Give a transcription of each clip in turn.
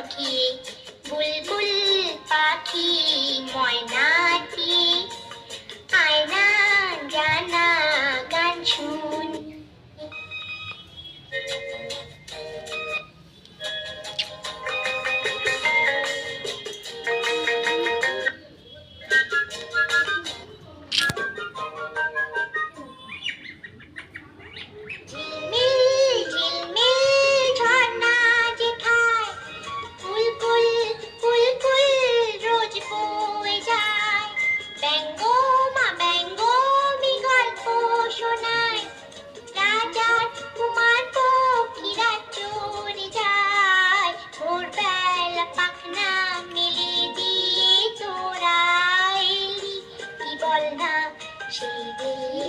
পাখি বুলবুল পাখি ময়নাটি আয়না জানা গান শুন।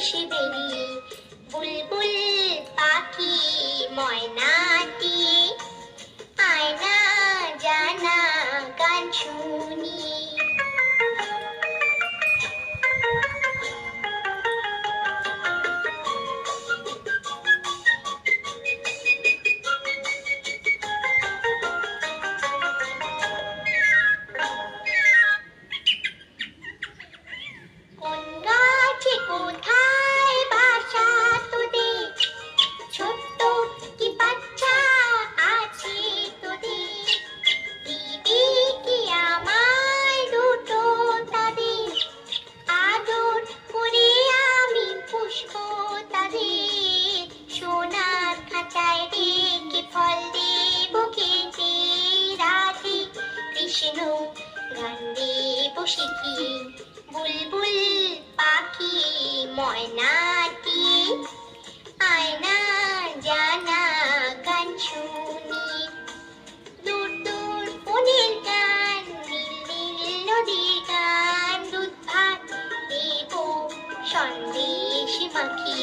এসে বেরিয়ে বলব গান দেব শিখি বুলবুল পাখি ময়নাটি আয়না জানা গান শুনি। দূর দূর বনের গান, নীল নীল নদীর গান, দুধ ভাত দেব, সন্দেশ মাখি